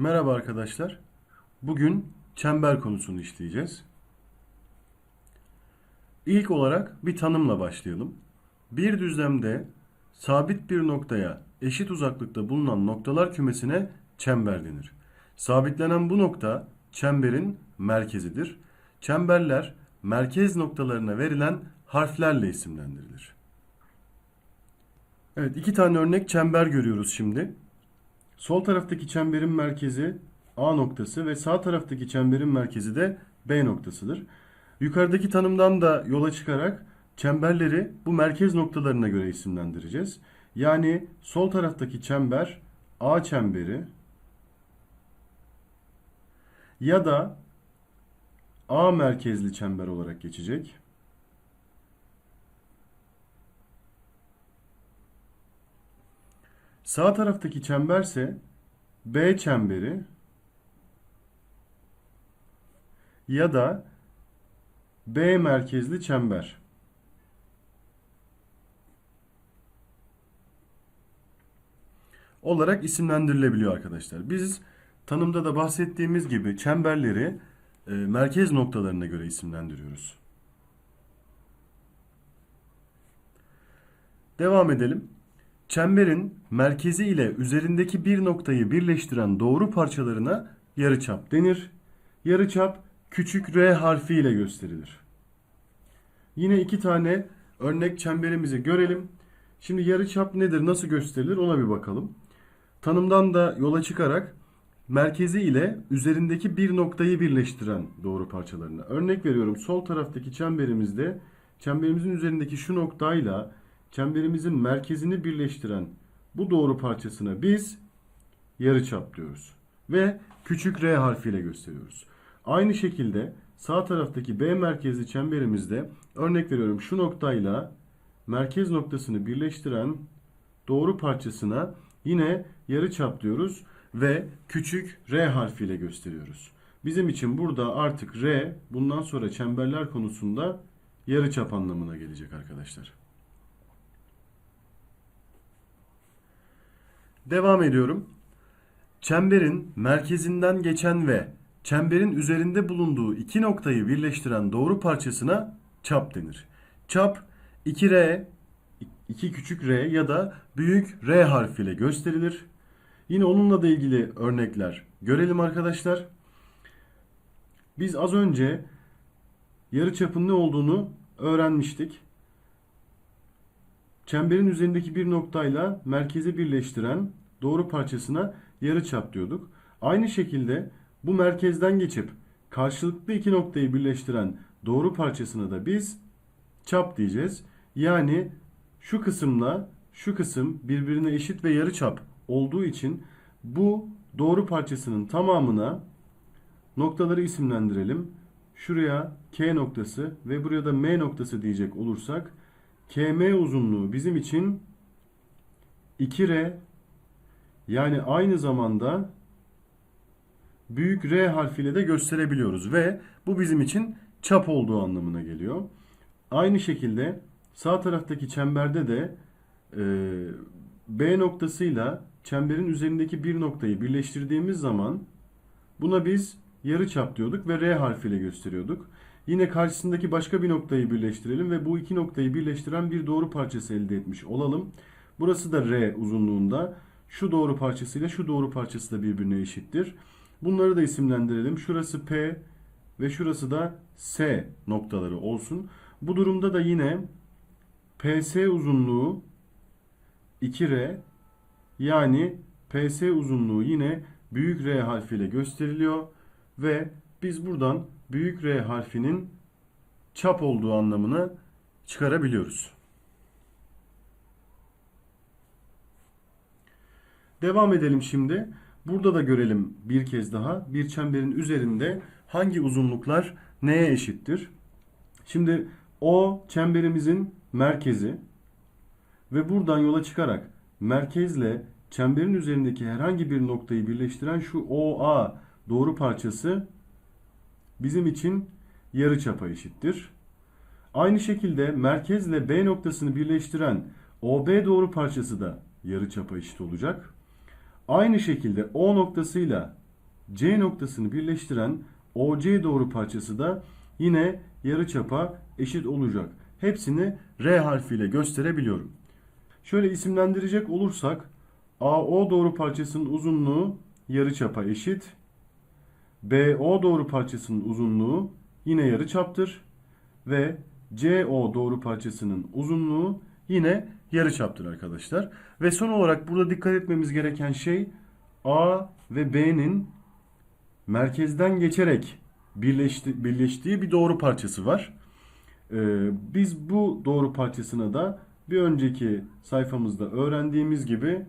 Merhaba arkadaşlar. Bugün çember konusunu işleyeceğiz. İlk olarak bir tanımla başlayalım. Bir düzlemde sabit bir noktaya eşit uzaklıkta bulunan noktalar kümesine çember denir. Sabitlenen bu nokta çemberin merkezidir. Çemberler merkez noktalarına verilen harflerle isimlendirilir. Evet, iki tane örnek çember görüyoruz şimdi. Sol taraftaki çemberin merkezi A noktası ve sağ taraftaki çemberin merkezi de B noktasıdır. Yukarıdaki tanımdan da yola çıkarak çemberleri bu merkez noktalarına göre isimlendireceğiz. Yani sol taraftaki çember A çemberi ya da A merkezli çember olarak geçecek. Sağ taraftaki çemberse B çemberi ya da B merkezli çember. olarak isimlendirilebiliyor arkadaşlar. Biz tanımda da bahsettiğimiz gibi çemberleri e, merkez noktalarına göre isimlendiriyoruz. Devam edelim. Çemberin merkezi ile üzerindeki bir noktayı birleştiren doğru parçalarına yarıçap denir. Yarıçap küçük r harfi ile gösterilir. Yine iki tane örnek çemberimizi görelim. Şimdi yarıçap nedir, nasıl gösterilir ona bir bakalım. Tanımdan da yola çıkarak merkezi ile üzerindeki bir noktayı birleştiren doğru parçalarına. Örnek veriyorum sol taraftaki çemberimizde çemberimizin üzerindeki şu noktayla çemberimizin merkezini birleştiren bu doğru parçasına biz yarıçap diyoruz. Ve küçük r harfiyle gösteriyoruz. Aynı şekilde sağ taraftaki B merkezli çemberimizde örnek veriyorum şu noktayla merkez noktasını birleştiren doğru parçasına yine yarıçap diyoruz ve küçük r harfiyle gösteriyoruz. Bizim için burada artık r bundan sonra çemberler konusunda yarıçap anlamına gelecek arkadaşlar. Devam ediyorum. Çemberin merkezinden geçen ve çemberin üzerinde bulunduğu iki noktayı birleştiren doğru parçasına çap denir. Çap 2R, 2 küçük r ya da büyük R harfiyle gösterilir. Yine onunla da ilgili örnekler görelim arkadaşlar. Biz az önce yarıçapın ne olduğunu öğrenmiştik. Çemberin üzerindeki bir noktayla merkezi birleştiren doğru parçasına yarıçap diyorduk. Aynı şekilde bu merkezden geçip karşılıklı iki noktayı birleştiren doğru parçasına da biz çap diyeceğiz. Yani şu kısımla şu kısım birbirine eşit ve yarıçap olduğu için bu doğru parçasının tamamına noktaları isimlendirelim. Şuraya K noktası ve buraya da M noktası diyecek olursak KM uzunluğu bizim için 2R yani aynı zamanda büyük R harfiyle de gösterebiliyoruz ve bu bizim için çap olduğu anlamına geliyor. Aynı şekilde sağ taraftaki çemberde de e, B noktasıyla çemberin üzerindeki bir noktayı birleştirdiğimiz zaman buna biz yarı çap diyorduk ve R harfiyle gösteriyorduk. Yine karşısındaki başka bir noktayı birleştirelim ve bu iki noktayı birleştiren bir doğru parçası elde etmiş olalım. Burası da R uzunluğunda. Şu doğru parçasıyla şu doğru parçası da birbirine eşittir. Bunları da isimlendirelim. Şurası P ve şurası da S noktaları olsun. Bu durumda da yine PS uzunluğu 2R yani PS uzunluğu yine büyük R harfiyle gösteriliyor ve biz buradan büyük R harfinin çap olduğu anlamını çıkarabiliyoruz. Devam edelim şimdi. Burada da görelim bir kez daha. Bir çemberin üzerinde hangi uzunluklar neye eşittir? Şimdi O çemberimizin merkezi ve buradan yola çıkarak merkezle çemberin üzerindeki herhangi bir noktayı birleştiren şu OA doğru parçası bizim için yarıçapa eşittir. Aynı şekilde merkezle B noktasını birleştiren OB doğru parçası da yarıçapa eşit olacak. Aynı şekilde O noktasıyla C noktasını birleştiren OC doğru parçası da yine yarıçapa eşit olacak. Hepsini R harfiyle gösterebiliyorum. Şöyle isimlendirecek olursak AO doğru parçasının uzunluğu yarıçapa eşit. BO doğru parçasının uzunluğu yine yarıçaptır ve CO doğru parçasının uzunluğu yine yarıçaptır arkadaşlar. Ve son olarak burada dikkat etmemiz gereken şey A ve B'nin merkezden geçerek birleşti, birleştiği bir doğru parçası var. Ee, biz bu doğru parçasına da bir önceki sayfamızda öğrendiğimiz gibi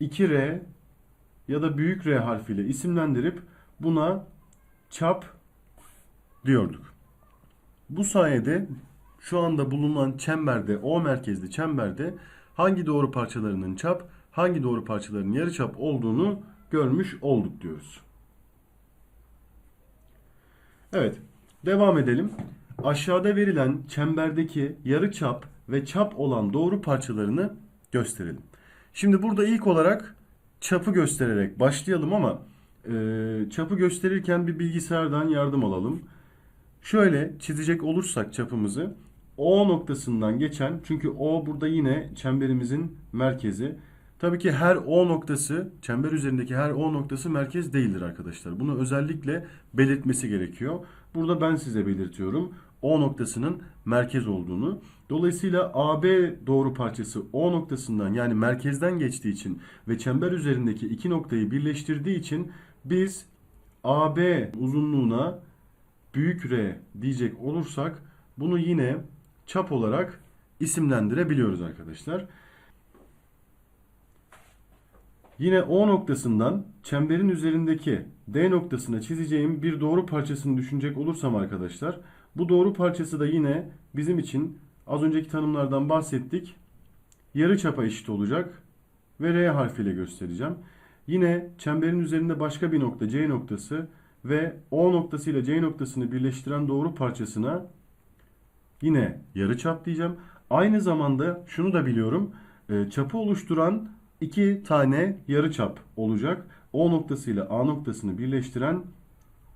2R ya da büyük R harfiyle isimlendirip buna çap diyorduk. Bu sayede şu anda bulunan çemberde, O merkezli çemberde hangi doğru parçalarının çap, hangi doğru parçalarının yarıçap olduğunu görmüş olduk diyoruz. Evet, devam edelim. Aşağıda verilen çemberdeki yarıçap ve çap olan doğru parçalarını gösterelim. Şimdi burada ilk olarak çapı göstererek başlayalım ama e, çapı gösterirken bir bilgisayardan yardım alalım. Şöyle çizecek olursak çapımızı O noktasından geçen çünkü O burada yine çemberimizin merkezi. Tabii ki her O noktası çember üzerindeki her O noktası merkez değildir arkadaşlar. Bunu özellikle belirtmesi gerekiyor. Burada ben size belirtiyorum. O noktasının merkez olduğunu. Dolayısıyla AB doğru parçası O noktasından yani merkezden geçtiği için ve çember üzerindeki iki noktayı birleştirdiği için biz AB uzunluğuna büyük R diyecek olursak bunu yine çap olarak isimlendirebiliyoruz arkadaşlar. Yine O noktasından çemberin üzerindeki D noktasına çizeceğim bir doğru parçasını düşünecek olursam arkadaşlar bu doğru parçası da yine bizim için az önceki tanımlardan bahsettik. Yarı çapa eşit olacak ve R harfiyle göstereceğim. Yine çemberin üzerinde başka bir nokta C noktası ve O noktası ile C noktasını birleştiren doğru parçasına yine yarı çap diyeceğim. Aynı zamanda şunu da biliyorum. e, Çapı oluşturan iki tane yarı çap olacak. O noktası ile A noktasını birleştiren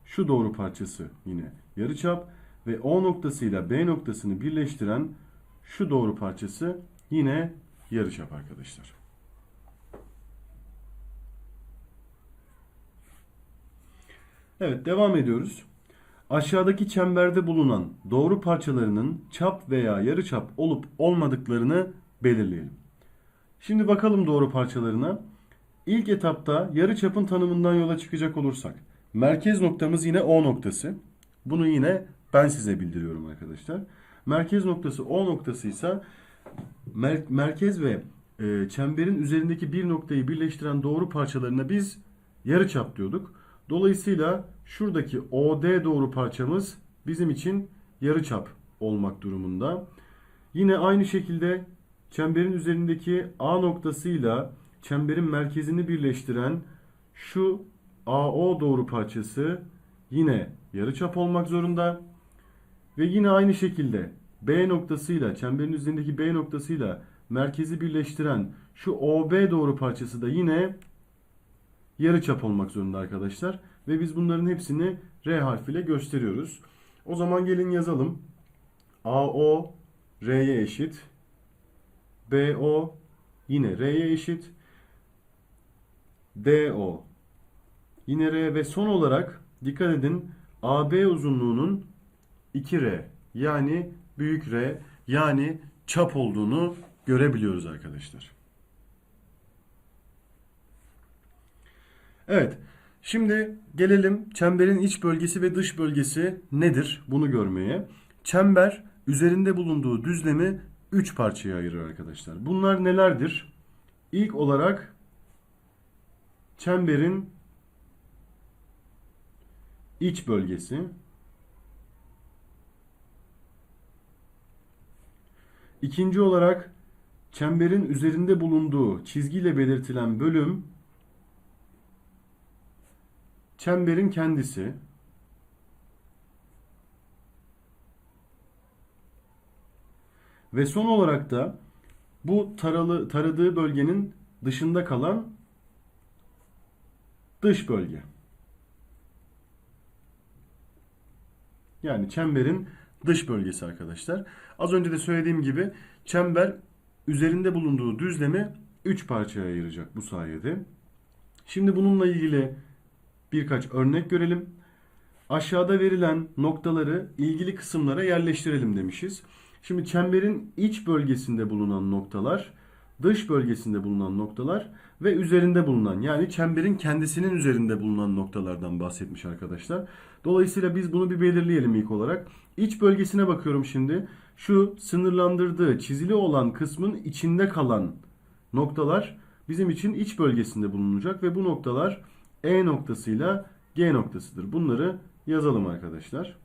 şu doğru parçası yine yarı çap ve O noktası ile B noktasını birleştiren şu doğru parçası yine yarıçap arkadaşlar. Evet devam ediyoruz. Aşağıdaki çemberde bulunan doğru parçalarının çap veya yarıçap olup olmadıklarını belirleyelim. Şimdi bakalım doğru parçalarına. İlk etapta yarıçapın tanımından yola çıkacak olursak merkez noktamız yine O noktası. Bunu yine ben size bildiriyorum arkadaşlar. Merkez noktası O noktası ise mer- merkez ve e, çemberin üzerindeki bir noktayı birleştiren doğru parçalarına biz yarıçap diyorduk. Dolayısıyla şuradaki OD doğru parçamız bizim için yarıçap olmak durumunda. Yine aynı şekilde çemberin üzerindeki A noktasıyla çemberin merkezini birleştiren şu AO doğru parçası yine yarıçap olmak zorunda. Ve yine aynı şekilde B noktasıyla çemberin üzerindeki B noktasıyla merkezi birleştiren şu OB doğru parçası da yine yarıçap olmak zorunda arkadaşlar. Ve biz bunların hepsini R harfiyle gösteriyoruz. O zaman gelin yazalım. AO R'ye eşit. BO yine R'ye eşit. DO yine R ve son olarak dikkat edin AB uzunluğunun 2R yani büyük R yani çap olduğunu görebiliyoruz arkadaşlar. Evet. Şimdi gelelim çemberin iç bölgesi ve dış bölgesi nedir? Bunu görmeye. Çember üzerinde bulunduğu düzlemi 3 parçaya ayırır arkadaşlar. Bunlar nelerdir? İlk olarak çemberin iç bölgesi. İkinci olarak çemberin üzerinde bulunduğu çizgiyle belirtilen bölüm çemberin kendisi. Ve son olarak da bu taralı, taradığı bölgenin dışında kalan dış bölge. Yani çemberin dış bölgesi arkadaşlar. Az önce de söylediğim gibi çember üzerinde bulunduğu düzlemi 3 parçaya ayıracak bu sayede. Şimdi bununla ilgili birkaç örnek görelim. Aşağıda verilen noktaları ilgili kısımlara yerleştirelim demişiz. Şimdi çemberin iç bölgesinde bulunan noktalar, dış bölgesinde bulunan noktalar ve üzerinde bulunan yani çemberin kendisinin üzerinde bulunan noktalardan bahsetmiş arkadaşlar. Dolayısıyla biz bunu bir belirleyelim ilk olarak. İç bölgesine bakıyorum şimdi. Şu sınırlandırdığı çizili olan kısmın içinde kalan noktalar bizim için iç bölgesinde bulunacak ve bu noktalar E noktasıyla G noktasıdır. Bunları yazalım arkadaşlar.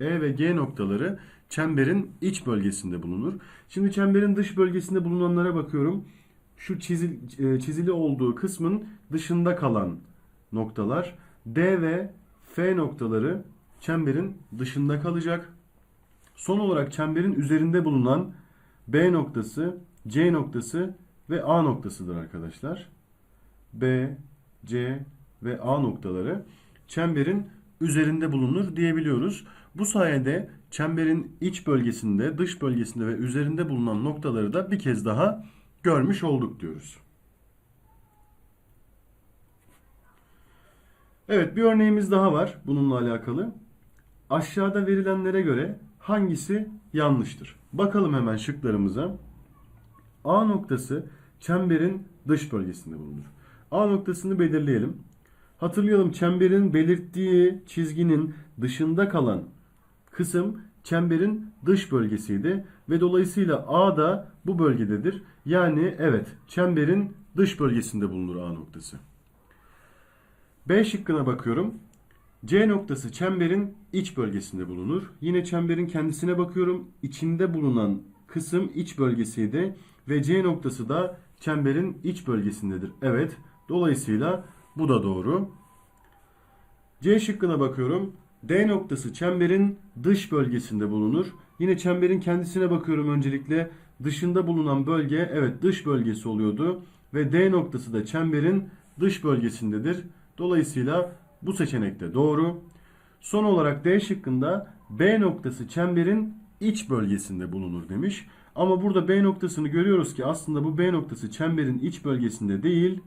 E ve G noktaları çemberin iç bölgesinde bulunur. Şimdi çemberin dış bölgesinde bulunanlara bakıyorum. Şu çizil, e, çizili olduğu kısmın dışında kalan noktalar D ve F noktaları çemberin dışında kalacak. Son olarak çemberin üzerinde bulunan B noktası, C noktası ve A noktasıdır arkadaşlar. B, C ve A noktaları çemberin üzerinde bulunur diyebiliyoruz. Bu sayede çemberin iç bölgesinde, dış bölgesinde ve üzerinde bulunan noktaları da bir kez daha görmüş olduk diyoruz. Evet bir örneğimiz daha var bununla alakalı. Aşağıda verilenlere göre hangisi yanlıştır? Bakalım hemen şıklarımıza. A noktası çemberin dış bölgesinde bulunur. A noktasını belirleyelim. Hatırlayalım çemberin belirttiği çizginin dışında kalan kısım çemberin dış bölgesiydi ve dolayısıyla A da bu bölgededir. Yani evet çemberin dış bölgesinde bulunur A noktası. B şıkkına bakıyorum. C noktası çemberin iç bölgesinde bulunur. Yine çemberin kendisine bakıyorum. İçinde bulunan kısım iç bölgesiydi ve C noktası da çemberin iç bölgesindedir. Evet. Dolayısıyla bu da doğru. C şıkkına bakıyorum. D noktası çemberin dış bölgesinde bulunur. Yine çemberin kendisine bakıyorum öncelikle. Dışında bulunan bölge evet dış bölgesi oluyordu. Ve D noktası da çemberin dış bölgesindedir. Dolayısıyla bu seçenek de doğru. Son olarak D şıkkında B noktası çemberin iç bölgesinde bulunur demiş. Ama burada B noktasını görüyoruz ki aslında bu B noktası çemberin iç bölgesinde değil,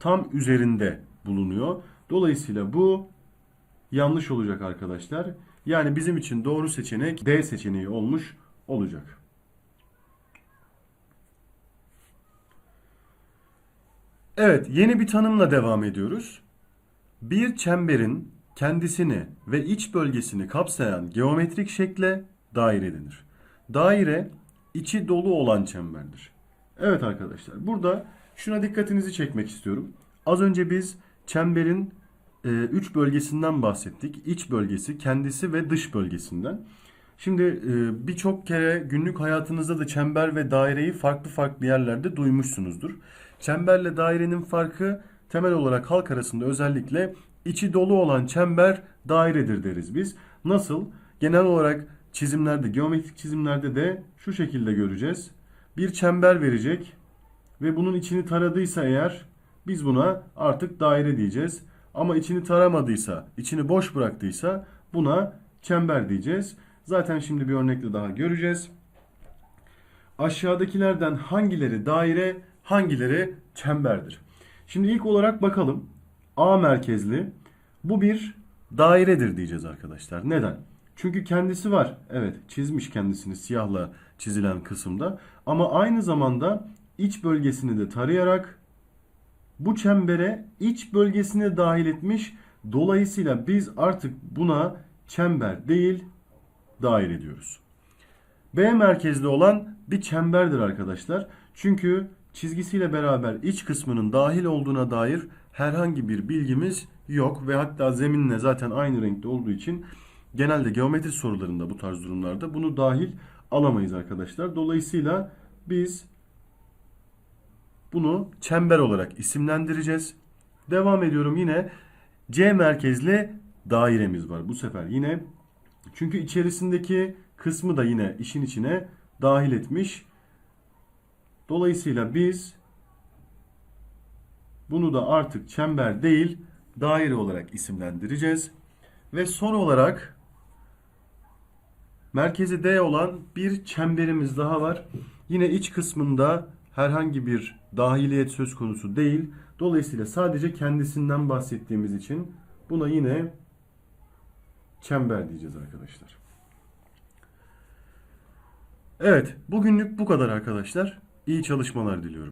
tam üzerinde bulunuyor. Dolayısıyla bu yanlış olacak arkadaşlar. Yani bizim için doğru seçenek D seçeneği olmuş olacak. Evet, yeni bir tanımla devam ediyoruz. Bir çemberin kendisini ve iç bölgesini kapsayan geometrik şekle daire denir. Daire içi dolu olan çemberdir. Evet arkadaşlar, burada şuna dikkatinizi çekmek istiyorum. Az önce biz çemberin üç bölgesinden bahsettik. İç bölgesi, kendisi ve dış bölgesinden. Şimdi e, birçok kere günlük hayatınızda da çember ve daireyi farklı farklı yerlerde duymuşsunuzdur. Çemberle dairenin farkı temel olarak halk arasında özellikle içi dolu olan çember dairedir deriz biz. Nasıl? Genel olarak çizimlerde, geometrik çizimlerde de şu şekilde göreceğiz. Bir çember verecek ve bunun içini taradıysa eğer biz buna artık daire diyeceğiz. Ama içini taramadıysa, içini boş bıraktıysa buna çember diyeceğiz. Zaten şimdi bir örnekle daha göreceğiz. Aşağıdakilerden hangileri daire, hangileri çemberdir? Şimdi ilk olarak bakalım. A merkezli. Bu bir dairedir diyeceğiz arkadaşlar. Neden? Çünkü kendisi var. Evet çizmiş kendisini siyahla çizilen kısımda. Ama aynı zamanda iç bölgesini de tarayarak bu çembere iç bölgesine dahil etmiş. Dolayısıyla biz artık buna çember değil daire diyoruz. B merkezli olan bir çemberdir arkadaşlar. Çünkü çizgisiyle beraber iç kısmının dahil olduğuna dair herhangi bir bilgimiz yok ve hatta zeminle zaten aynı renkte olduğu için genelde geometri sorularında bu tarz durumlarda bunu dahil alamayız arkadaşlar. Dolayısıyla biz bunu çember olarak isimlendireceğiz. Devam ediyorum yine C merkezli dairemiz var. Bu sefer yine çünkü içerisindeki kısmı da yine işin içine dahil etmiş. Dolayısıyla biz bunu da artık çember değil daire olarak isimlendireceğiz. Ve son olarak Merkezi D olan bir çemberimiz daha var. Yine iç kısmında herhangi bir dahiliyet söz konusu değil. Dolayısıyla sadece kendisinden bahsettiğimiz için buna yine çember diyeceğiz arkadaşlar. Evet, bugünlük bu kadar arkadaşlar. İyi çalışmalar diliyorum.